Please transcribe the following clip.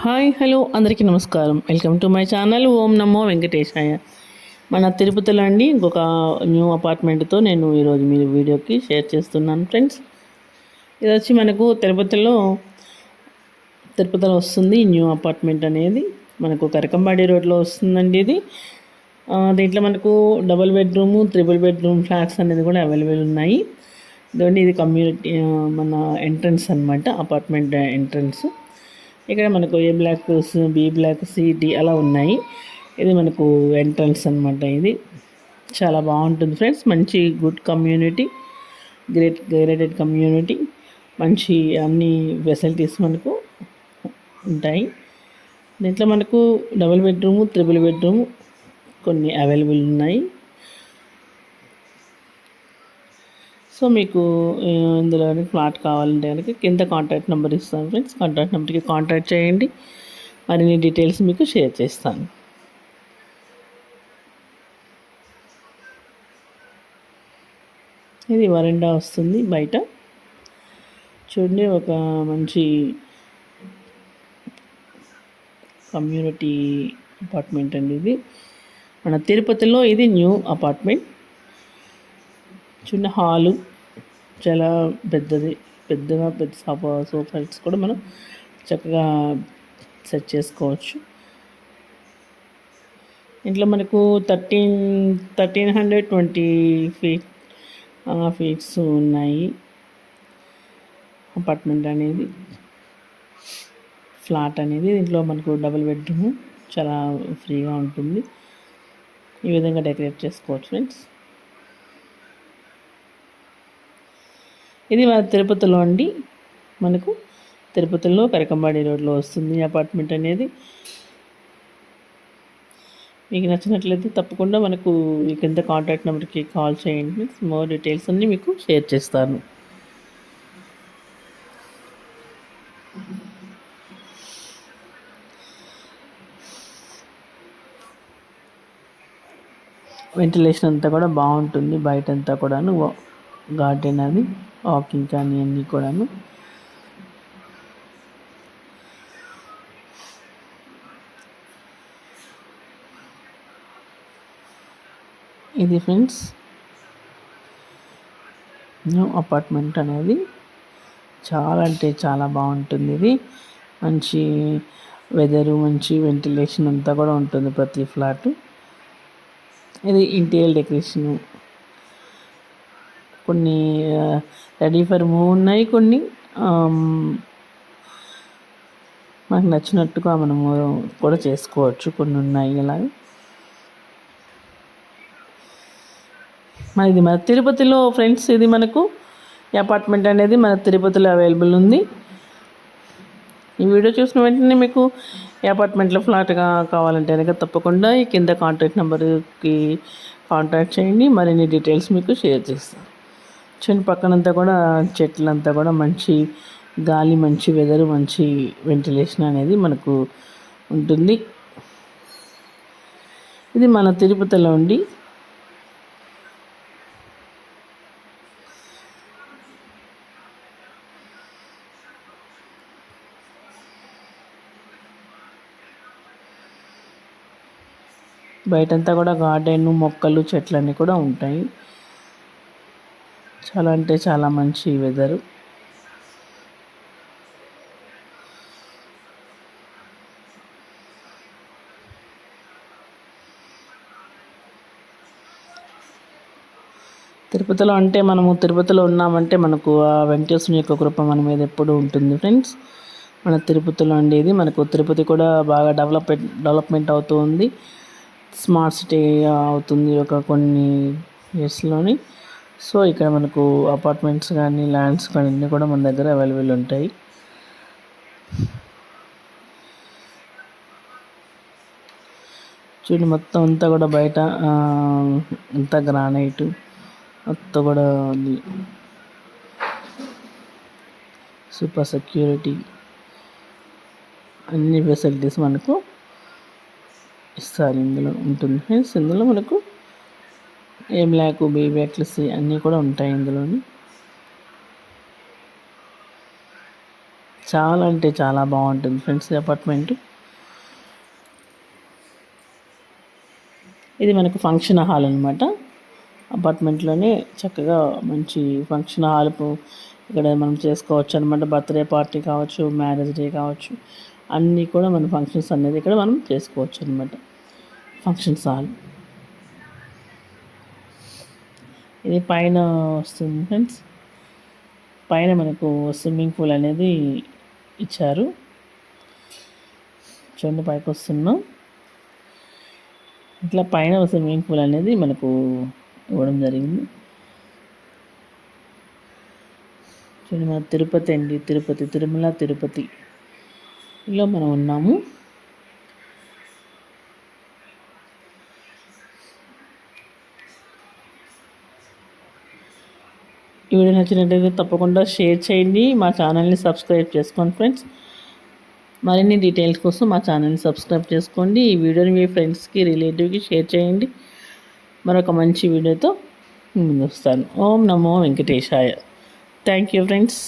Hi hello అందరికీ నమస్కారం. Welcome to my channel. ఓం నమో వెంకటేశాయ. మన తిరుపతిలో అండి ఇంకొక న్యూ అపార్ట్మెంట్తో నేను ఈరోజు మీ వీడియోకి షేర్ చేస్తున్నాను ఫ్రెండ్స్. ఇది వచ్చి మనకు తిరుపతిలో తిరుపతిలో వస్తుంది న్యూ అపార్ట్మెంట్ అనేది. మనకు కరకంబాడి రోడ్లో వస్తుందండి ఇది. దీంట్లో మనకు double bedroom triple bedroom flats అనేది కూడా అవైలబుల్ ఉన్నాయి. ఇదండి ఇది కమ్యూనిటీ మన ఎంట్రన్స్ అనమాట అపార్ట్మెంట్ ఎంట్రన్స్. ఇక్కడ మనకు A block B block C D అలా ఉన్నాయి. ఇది మనకు ఎంట్రన్స్ అన్నమాట ఇది. చాలా బాగుంటుంది ఫ్రెండ్స్. మంచి good community great gated community మంచి అన్ని ఫెసిలిటీస్ మనకు ఉంటాయి. దీంట్లో మనకు డబుల్ బెడ్రూము త్రిబుల్ బెడ్రూము కొన్ని అవైలబుల్ ఉన్నాయి. సో మీకు ఇందులో ఫ్లాట్ కావాలంటే కనుక కింద కాంటాక్ట్ నెంబర్ ఇస్తాను ఫ్రెండ్స్ కాంటాక్ట్ నెంబర్కి కాంటాక్ట్ చేయండి. మరిన్ని డీటెయిల్స్ మీకు షేర్ చేస్తాను. ఇది వరండా వస్తుంది బయట. చూడండి ఒక మంచి కమ్యూనిటీ అపార్ట్మెంట్ అండి ఇది. మన తిరుపతిలో ఇది న్యూ అపార్ట్మెంట్ చిన్న హాలు. చాలా పెద్దది పెద్దగా పెద్ద సోఫా సోఫాస్ కూడా మనం చక్కగా సెట్ చేసుకోవచ్చు. ఇంట్లో మనకు thirteen thirteen hundred twenty feet feets ఉన్నాయి. అపార్ట్మెంట్ అనేది ఫ్లాట్ అనేది దీంట్లో మనకు డబుల్ బెడ్రూమ్ చాలా ఫ్రీగా ఉంటుంది. ఈ విధంగా డెకరేట్ చేసుకోవచ్చు ఫ్రెండ్స్. ఇది మన తిరుపతిలో అండి. మనకు తిరుపతిలో కరకంబాడి రోడ్లో వస్తుంది ఈ అపార్ట్మెంట్ అనేది. మీకు నచ్చినట్లయితే తప్పకుండా మనకు ఈ కింద కాంటాక్ట్ నెంబర్కి కాల్ చేయండి. మోర్ డీటెయిల్స్ అన్నీ మీకు షేర్ చేస్తాను. వెంటిలేషన్ అంతా కూడా బాగుంటుంది. బయట అంతా కూడాను గార్డెన్ అది వాకింగ్ కానీ అన్నీ కూడాను. ఇది ఫ్రెండ్స్ న్యూ అపార్ట్మెంట్ అనేది. చాలా అంటే చాలా బాగుంటుంది ఇది. మంచి వెదరు మంచి వెంటిలేషన్ అంతా కూడా ఉంటుంది ప్రతి ఫ్లాట్. ఇది ఇంటీరియర్ డెకరేషన్ కొన్ని రెడీ ఫర్ మూవ్ ఉన్నాయి కొన్ని. మాకు మనకు నచ్చినట్టుగా మనము కూడా చేసుకోవచ్చు కొన్ని ఉన్నాయి అలాగే మన ఇది మన తిరుపతిలో ఫ్రెండ్స్ ఇది మనకు అపార్ట్మెంట్ అనేది మన తిరుపతిలో అవైలబుల్ ఉంది. ఈ వీడియో చూసిన వెంటనే మీకు అపార్ట్మెంట్లో ఫ్లాట్గా కావాలంటే కనుక తప్పకుండా ఈ కింద కాంటాక్ట్ నెంబర్కి కాంటాక్ట్ చేయండి. మరిన్ని డీటెయిల్స్ మీకు షేర్ చేస్తాను. చిన్న పక్కనంతా కూడా చెట్లంతా కూడా మంచి గాలి మంచి వెదర్ మంచి వెంటిలేషన్ అనేది మనకు ఉంటుంది. ఇది మన తిరుపతిలో ఉండి బయటంతా కూడా గార్డెన్ మొక్కలు చెట్లన్నీ కూడా ఉంటాయి. చాలా అంటే చాలా మంచి వెదరు తిరుపతిలో అంటే మనము తిరుపతిలో ఉన్నామంటే మనకు ఆ వెంకటేశ్వరుని యొక్క కృప మన మీద ఎప్పుడూ ఉంటుంది ఫ్రెండ్స్. మన తిరుపతిలో ఉండేది మనకు తిరుపతి కూడా బాగా డెవలప్ డెవలప్మెంట్ అవుతూ ఉంది. స్మార్ట్ సిటీ అవుతుంది ఒక కొన్ని ఇయర్స్లోని సో ఇక్కడ మనకు అపార్ట్మెంట్స్ కానీ ల్యాండ్స్ కానీ అన్నీ కూడా మన దగ్గర అవైలబుల్ ఉంటాయి. చూడండి మొత్తం అంతా కూడా బయట అంతా గ్రానైట్ మొత్తం కూడా ఉంది. సూపర్ సెక్యూరిటీ అన్ని ఫెసిలిటీస్ మనకు ఇస్తారు. ఇందులో ఉంటుంది. ఫ్రెండ్స్ ఇందులో మనకు A block B block C అన్నీ కూడా ఉంటాయి ఇందులోని. చాలా అంటే చాలా బాగుంటుంది ఫ్రెండ్స్ అపార్ట్మెంట్. ఇది మనకు ఫంక్షన్ హాల్ అనమాట అపార్ట్మెంట్లోనే చక్కగా మంచి ఫంక్షన్ హాల్ ఇక్కడ మనం చేసుకోవచ్చు అనమాట బర్త్డే పార్టీ కావచ్చు మ్యారేజ్ డే కావచ్చు. అన్నీ కూడా మన ఫంక్షన్స్ అనేది ఇక్కడ మనం చేసుకోవచ్చు అనమాట ఫంక్షన్స్ హాల్. ఇది పైన వస్తుంది ఫ్రెండ్స్. పైన మనకు స్విమ్మింగ్ పూల్ అనేది ఇచ్చారు. చూడండి పైకి వస్తున్నాం. ఇట్లా పైన స్విమ్మింగ్ పూల్ అనేది మనకు ఇవ్వడం జరిగింది. చూడండి మన తిరుపతి అండి. తిరుపతి తిరుమల తిరుపతిలో మనం ఉన్నాము. ఈ వీడియో నచ్చినట్లయితే తప్పకుండా షేర్ చేయండి మా ఛానల్ని సబ్స్క్రైబ్ చేసుకోండి ఫ్రెండ్స్. మరిన్ని డీటెయిల్స్ కోసం మా ఛానల్ని సబ్స్క్రైబ్ చేసుకోండి ఈ వీడియోని మీ ఫ్రెండ్స్కి రిలేటివ్కి షేర్ చేయండి. మరొక మంచి వీడియోతో ముందు వస్తాను. ఓం నమో వెంకటేశాయ. Thank you friends.